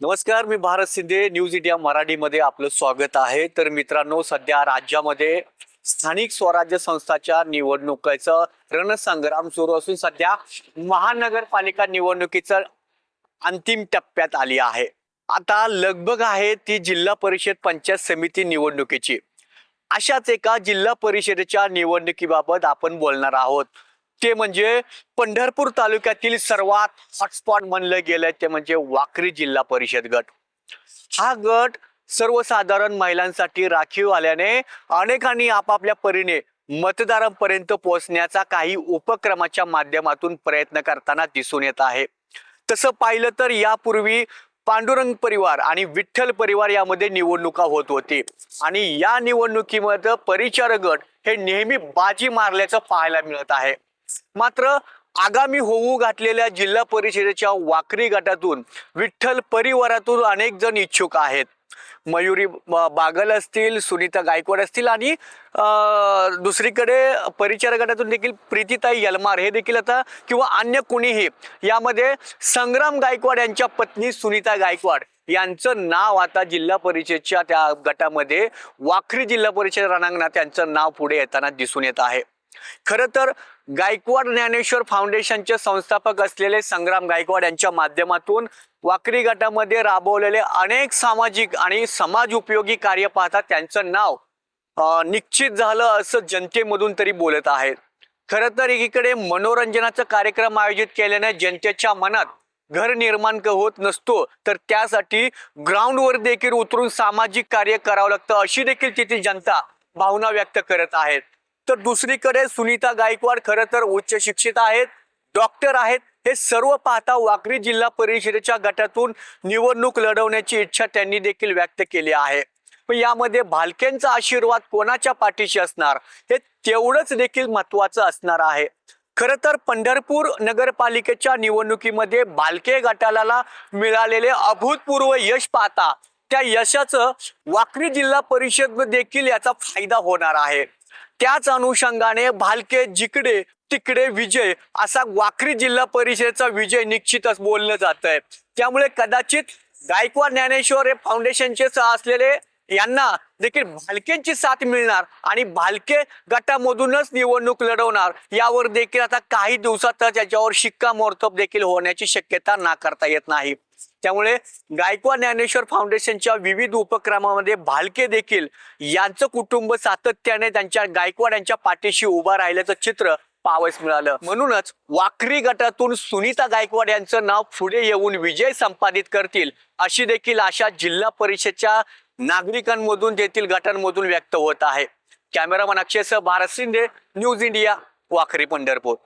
नमस्कार मी Bharat Shinde news India मराठीमध्ये आपलं स्वागत आहे. तर मित्रांनो सध्या राज्यामध्ये स्थानिक स्वराज्य संस्थाच्या निवडणुकीचं रणसंग्राम सुरू असून सध्या महानगरपालिका निवडणुकीचं अंतिम टप्प्यात आली आहे. आता लगबग आहे ती जिल्हा परिषद पंचायत समिती निवडणुकीची. अशाच एका जिल्हा परिषदेच्या निवडणुकीबाबत आपण बोलणार आहोत. ते म्हणजे पंढरपूर तालुक्यातील सर्वात हॉटस्पॉट म्हणलं गेलं ते म्हणजे वाकरी जिल्हा परिषद गट. हा गट सर्वसाधारण महिलांसाठी राखीव आल्याने अनेकांनी आपापल्या परीने मतदारांपर्यंत पोहोचण्याचा काही उपक्रमाच्या माध्यमातून प्रयत्न करताना दिसून येत आहे. तसं पाहिलं तर यापूर्वी पांडुरंग परिवार आणि विठ्ठल परिवार यामध्ये निवडणुका होत होती. आणि या निवडणुकीमध्ये परिचार गट हे नेहमी बाजी मारल्याचं पाहायला मिळत आहे. मात्र आगामी होऊ घातलेल्या जिल्हा परिषदेच्या वाकरी गटातून विठ्ठल परिवारातून अनेक जण इच्छुक आहेत. मयुरी बागल असतील सुनीता गायकवाड असतील आणि दुसरीकडे परिचार गटातून देखील प्रीतीताई यलमार हे देखील आता किंवा अन्य कुणीही यामध्ये संग्राम गायकवाड यांच्या पत्नी सुनीता गायकवाड यांचं नाव आता जिल्हा परिषदच्या त्या गटामध्ये वाखरी जिल्हा परिषद रणांगणात त्यांचं नाव पुढे येताना दिसून येत आहे. खरं तर गायकवाड ज्ञानेश्वर फाउंडेशनचे संस्थापक असलेले संग्राम गायकवाड यांच्या माध्यमातून वाकरी गटामध्ये राबवलेले अनेक सामाजिक आणि समाज उपयोगी कार्य पाहता त्यांचं नाव निश्चित झालं असं जनतेमधून तरी बोलत आहेत. खरं तर एकीकडे मनोरंजनाचा कार्यक्रम आयोजित केल्याने जनतेच्या मनात घर निर्माण होत नसतो तर त्यासाठी ग्राउंडवर देखील उतरून सामाजिक कार्य करावं लागतं अशी देखील तिथे जनता भावना व्यक्त करत आहेत. तर दुसरीकडे सुनीता गायकवाड खरं तर उच्च शिक्षित आहेत डॉक्टर आहेत. हे सर्व पाहता वाकरी जिल्हा परिषदेच्या गटातून निवडणूक लढवण्याची इच्छा त्यांनी देखील व्यक्त केली आहे. पण यामध्ये भालकेंचा आशीर्वाद कोणाच्या पाठीशी असणार? हे तेवढंच देखील महत्वाचं असणार आहे. खरं तर पंढरपूर नगरपालिकेच्या निवडणुकीमध्ये भालके गटाला मिळालेले अभूतपूर्व यश पाहता त्या यशाचं वाकरी जिल्हा परिषद देखील याचा फायदा होणार आहे. त्याच अनुषंगाने भालके जिकडे तिकडे विजय असा वाखरी जिल्हा परिषदेचा विजय निश्चितच बोललं जात आहे त्यामुळे कदाचित गायकवाड ज्ञानेश्वर हे फाउंडेशनचे असलेले यांना देखील भालकेंची साथ मिळणार आणि भालके गटामधूनच निवडणूक लढवणार. यावर देखील आता काही दिवसातच याच्यावर शिक्कामोर्तब देखील होण्याची शक्यता नाकारता येत नाही. त्यामुळे गायकवाड ज्ञानेश्वर फाउंडेशनच्या विविध उपक्रमामध्ये भालके देखील यांचं कुटुंब सातत्याने त्यांच्या गायकवाड यांच्या पाठीशी उभा राहिल्याचं चित्र पावस मिळालं. म्हणूनच वाखरी गटातून सुनीता गायकवाड यांचं नाव पुढे येऊन विजय संपादित करतील अशी देखील आशा जिल्हा परिषदच्या नागरिकांमधून तेथील गटांमधून व्यक्त होत आहे. कॅमेरामन अक्षयसह भारत शिंदे न्यूज इंडिया वाखरी पंढरपूर.